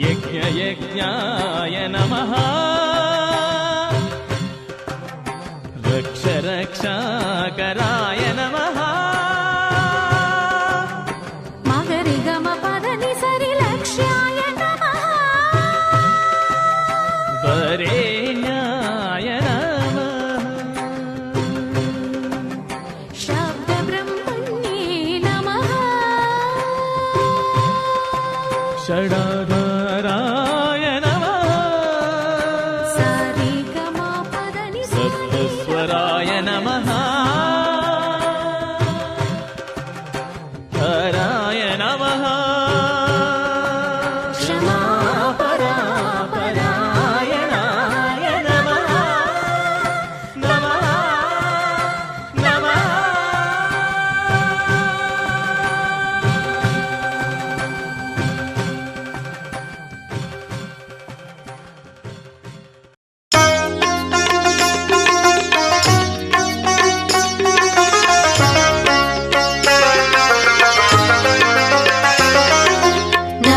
యజ్ఞయజ్ఞాయ నమ. రక్ష రక్షాకరాయ నమః. శంకరాయ నమః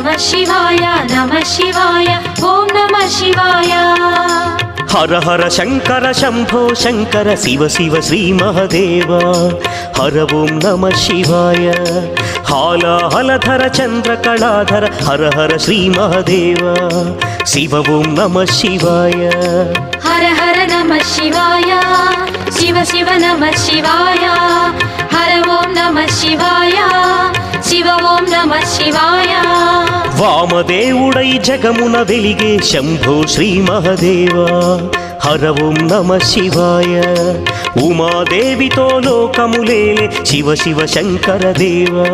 నమ శివాయ నమ శివాయ ఓం నమ శివాయ. హర హర శంకర శంభో శంకర శివ శివ శ్రీ మహదేవ. హర ఓం నమ శివాయ. హాల హలధర చంద్ర కళాధర హర హర శ్రీ మహదేవ. శివ ఓం నమ శివాయ. హర హర నమ శివాయ. శివ శివ నమ శివాయ. హర ఓం నమ శివాయ. శివ ఓం నమ శివాయ. వామదేవుడై జగమున వెలిగే శంభో శ్రీ మహదేవ. హర ఓం నమ శివాయ. ఉమాదేవితో లోకములేలే శివ శివ శంకర దేవ.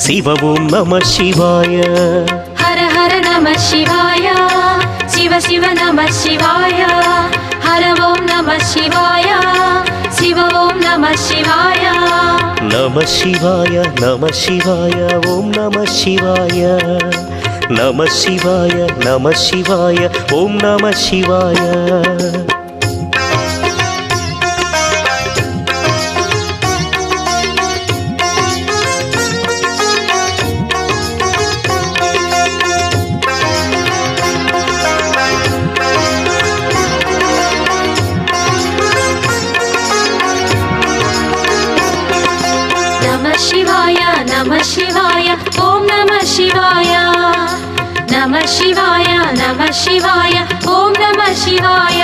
శివ ఓం నమ శివాయ. హర హర నమ శివాయ. శివ శివ నమ శివాయ. హర ఓం నమ శివాయ. శివ ఓం నమ శివాయ. నమ శివాయ నమ శివాయ ఓం నమ శివాయ. నమ శివాయ నమ శివాయ ఓం నమ శివాయ. శివాయ నమ శివాయ నమ శివాయ ఓం నమ శివాయ.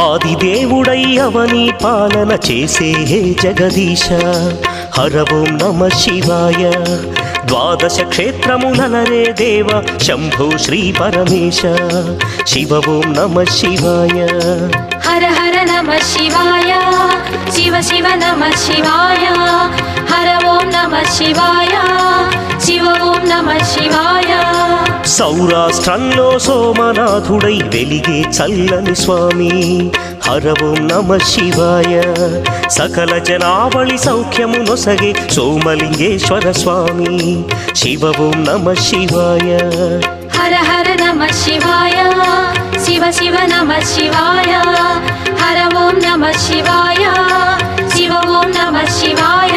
ఆదిదేవుడై అవని పాలన చేసే హే జగదీశ హర ఓం నమ శివాయ. ద్వాదశ క్షేత్రములనరే దేవ శంభో శ్రీ పరమేశ శివ ఓం నమ శివాయ. హర హర నమ శివాయ శివ శివ నమ శివాయ. ఓం నమ శివాయ శివ ఓం నమ శివాయ సౌరాష్ట్రంలో సోమనాథుడై వెలిగే చల్లని స్వామి హర ఓం నమ శివాయ సకల జనావళి సౌఖ్యము నొసగే సోమలింగేశ్వర స్వామి శివ ఓం నమ శివాయ హర హర నమ శివాయ శివ శివ నమ శివాయ హర ఓం నమ శివాయ శివ ఓం నమ శివాయ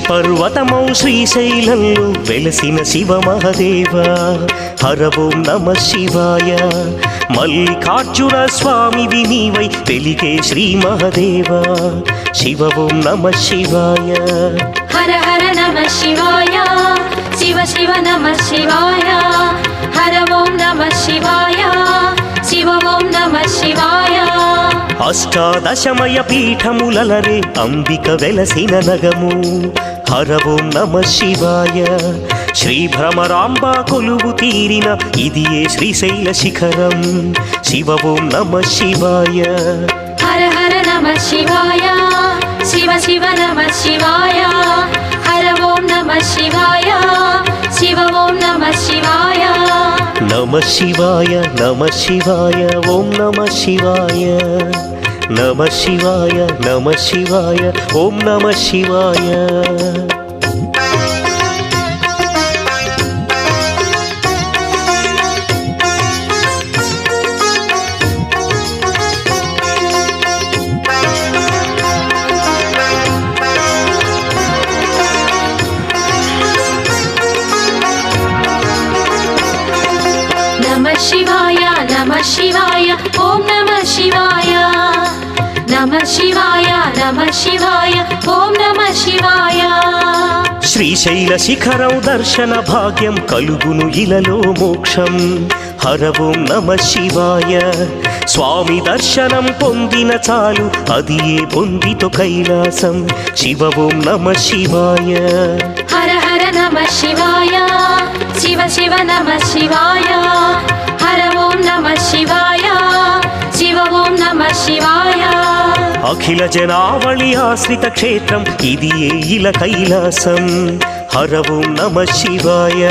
పర్వతమౌ శ్రీశైలంలో వెలసిన శివ మహదేవ హరవం నమ శివాయ. మల్లికార్జున స్వామివి నీవై వెలిగే శ్రీ మహదేవ శివ ఓం నమ శివాయ. హర హర నమ శివాయ. శివ శివ నమ శివాయ. హర ఓం నమ శివాయ. శివ ఓం నమ శివాయ. అష్టాదశమయ పీఠములలరే అంబిక వెలసిన నగము. హర ఓం నమ శివాయ. శ్రీ భ్రమరాంబ కొలువు తీరిన ఇది ఏ శ్రీశైల శిఖరం. శివ ఓం నమ శివాయ. హర హర నమ శివాయ. శివ శివ నమ శివాయ. హర ఓం నమ శివాయ. శివ ఓం నమ శివాయ. నమ శివాయ నమ శివాయ ఓం నమ శివాయ. నమ శివాయ నమ శివాయ ఓం నమ శివాయ. శివాయ నమ శివాయ ఓం నమ శివాయ. నమ శివాయ నమ శివాయ ఓం నమ శివాయ. శ్రీశైల శిఖరం దర్శన భాగ్యం కలుగును ఇలలో మోక్షం. హర ఓం నమ శివాయ. స్వామి దర్శనం పొందిన చాలు అది ఏ పొందితో కైలాసం. శివ ఓం నమ శివాయ. హర హర నమ శివాయ. శివ శివ నమ శివాయ. అఖిల జనావళి ఆశ్రిత క్షేత్రం ఇది ఏ ఇల కైలాసం. హర ఓం నమ శివాయ.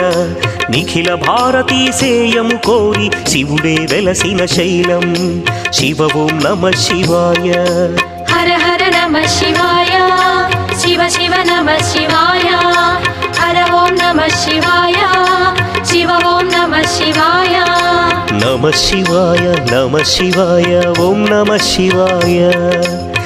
నిఖిల భారతీ సేయము కోరి శివుడే వెలసిన శైలం. శివ ఓం నమ శివాయ. హర హర నమ శివాయ. శివ శివ నమ శివాయ. హర ఓం నమ శివాయ. శివ ఓం నమ శివాయ. నమ శివాయ నమ శివాయ ఓం నమ శివాయ.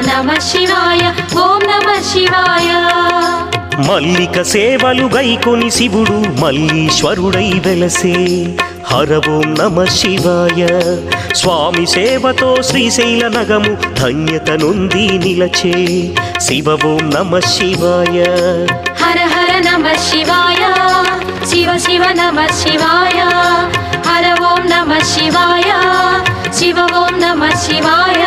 నమ శివాయ ఓం నమ శివాయ. మల్లిక సేవలు గైకొని శివుడు మల్లీశ్వరుడై వెలసే. హర ఓం నమ శివాయ. స్వామి సేవతో శ్రీశైల నగము ధన్యత నొంది నిలచే. శివ ఓం నమ శివాయ. హర హర నమ శివాయ. శివ శివ నమ శివాయ. హర ఓం నమ శివాయ. శివ ఓం నమ శివాయ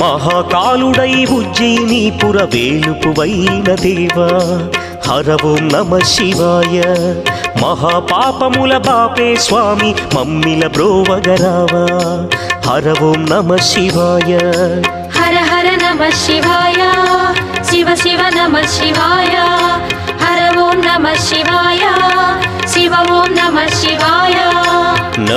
మహాకాలుడై ఉజ్జయినీపుర వేలుపువైన దేవా. హర ఓం నమ శివాయ మహాపాపముల బాపే స్వామి మమ్మిల బ్రోవగరావా. హర ఓం నమ శివాయ హర హర నమ శివాయ శివ శివ నమ శివాయ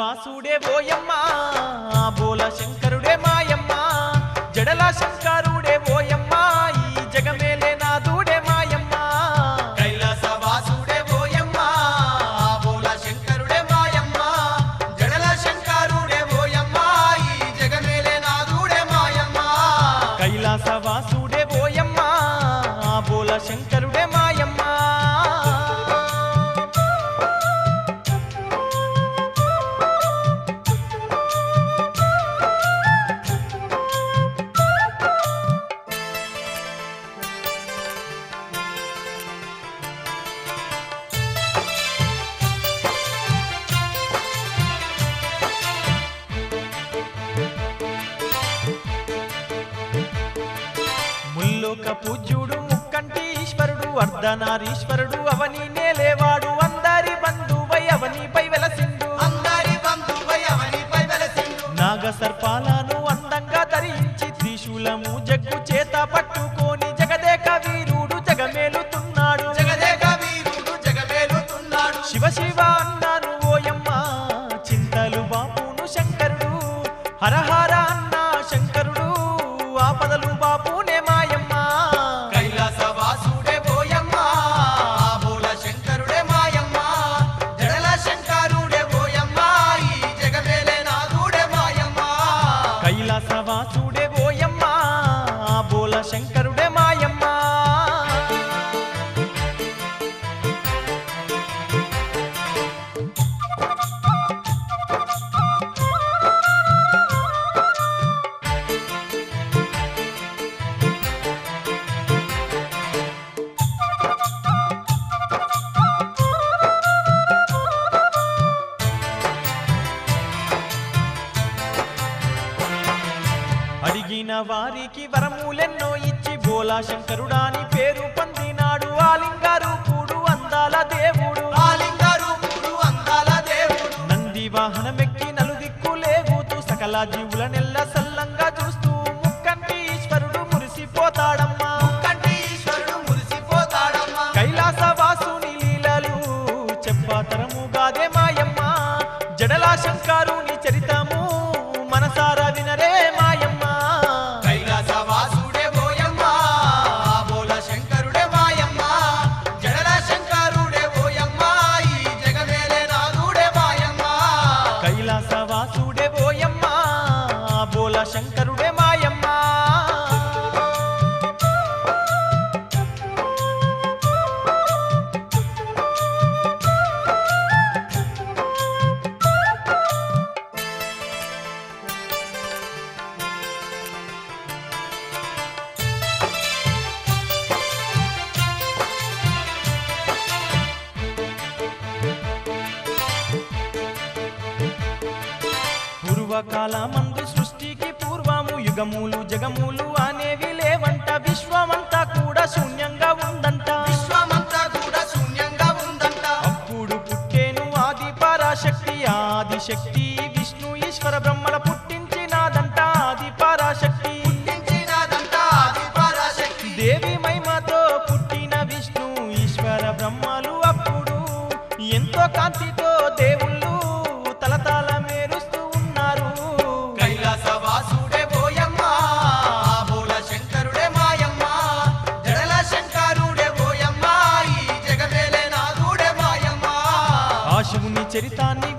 వాసుడే పోయమ్మా అర్ధనారీశ్వరుడు అవని నేలేవాడు అందరి బంధువై అవనిపై వెలసిండు. అందరి బంధువై అవనిపై వెలసిండు. నాగ సర్పాలను అందంగా ధరించి త్రిశూలము కమలాశంకరుడాని పేరు జగములు జగములు అనేవి లేవంట విశ్వమంతా కూడా శూన్యంగా చరితాన్ని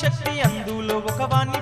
శక్తి అందులో ఒకవాణ్ణి